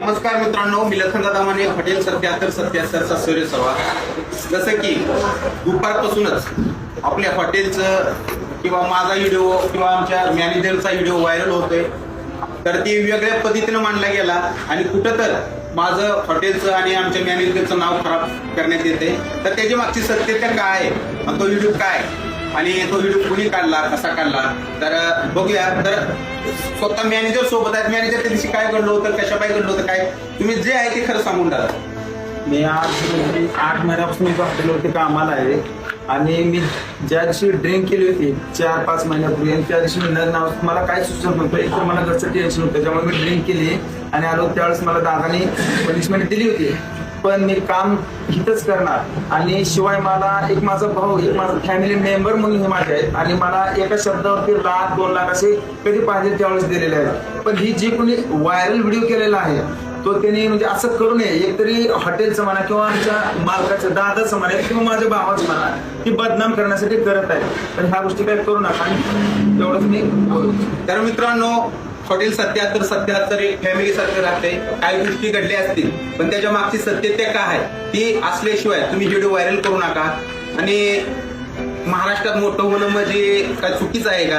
नमस्कार मित्रांनो मी लखनदादा माने हॉटेल सत्याहत्तर सत्याहत्तरचा सूर्य सवा जसं की दुपारपासूनच आपल्या हॉटेलचं किंवा माझा व्हिडिओ किंवा आमच्या मॅनेजरचा व्हिडिओ व्हायरल होतोय. तर ती वेगळ्या पद्धतीनं मांडला गेला आणि कुठं तर माझं हॉटेलचं आणि आमच्या मॅनेजरचं नाव खराब करण्यात येते तर त्याची मागची सत्यता काय आहे? तो व्हिडिओ काय आणि तो व्हिडिओ कुणी काढला कसा काढला? तर बघूया. तर स्वतः मॅनेजर सोबत आहेत. मॅनेजर त्या दिवशी काय घडलं होतं? कशा पाय घडलं होतं? काय? तुम्ही जे आहे ते खरं सांगून टाका मी आज म्हणजे आठ महिन्यापासून इथं हॉटेलवरती कामाला आहे. आणि मी ज्या दिवशी ड्रिंक केली होती चार पाच महिन्यापूर्वी आणि त्या दिवशी मी न नाव मला काय सुचत नव्हतं? एक तर मला घरचं टेन्शन होतं त्यामुळे मी ड्रिंक केली. आणि आलो त्यावेळेस मला दादाने पनिशमेंट दिली होती. पण मी काम इथंच करणार. आणि शिवाय मला एक माझा भाऊ एक माझा फॅमिली मेंबर म्हणून हे माझे आहेत. आणि मला एका शब्दावरती लाख दोन लाख असे कधी पाहिजे त्यावेळेस दिलेले आहेत. पण ही जी कोणी व्हायरल व्हिडिओ केलेला आहे तो त्यांनी म्हणजे असं करू नये. एकतरी हॉटेलचं म्हणा किंवा आमच्या मालकाचं दादाचं म्हणा किंवा माझ्या भावाचं म्हणा ती बदनाम करण्यासाठी करत आहे. तर ह्या गोष्टी काय करू नका. एवढंच मी कारण मित्रांनो हॉटेल सत्याहत्तर सत्याहत्तर फॅमिली सारखं राहते. काही गोष्टी घडल्या असतील पण त्याच्या मागची सत्यता काय आहे ती असल्याशिवाय तुम्ही व्हिडिओ व्हायरल करू नका. आणि महाराष्ट्रात मोठं होणं म्हणजे काय चुकीचं आहे का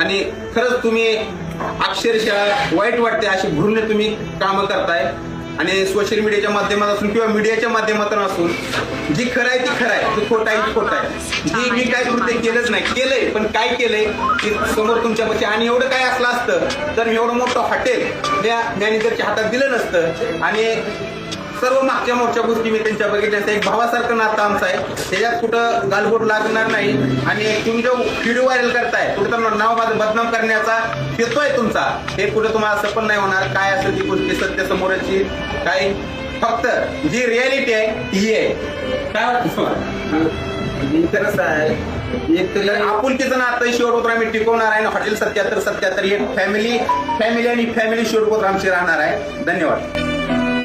आणि खरंच तुम्ही अक्षरशः वाईट वाटते अशी भरून तुम्ही कामं करताय. आणि सोशल मीडियाच्या माध्यमातून किंवा मीडियाच्या माध्यमातून असून जी खरं आहे ती खरं आहे ती खोट आहे ती खोट आहे. जी मी काय कृत्य केलंच नाही. केलंय पण काय केलंय ते समोर तुमच्यापाशी आणि एवढं काय असलं असतं तर एवढं मोठं हॉटेल त्या मॅनेजरच्या हातात दिलं नसतं. आणि सर्व मागच्या मोठ्या गोष्टी मी त्यांच्या बघितल्या. एक भावासारखं नातं आमचं आहे. त्याच्यात कुठं गालबोट लागणार नाही. आणि तुम्ही जो व्हिडिओ व्हायरल करताय कुठं तर नाव बदनाम करण्याचा हेतू आहे तुमचा. हे कुठं तुम्हाला असं पण नाही होणार. काय असेल ती गोष्टी सत्य समोरची? काय? फक्त जी रियालिटी आहे ही आहे. काय वाटतं आहे. एक तरी आपुलकीचं नातं शेवटकोत्र आम्ही टिकवणार आहे हॉटेल सत्याहत्तर सत्याहत्तर ही फॅमिली फॅमिली आणि फॅमिली शेवटकोत्र आमची राहणार आहे. धन्यवाद.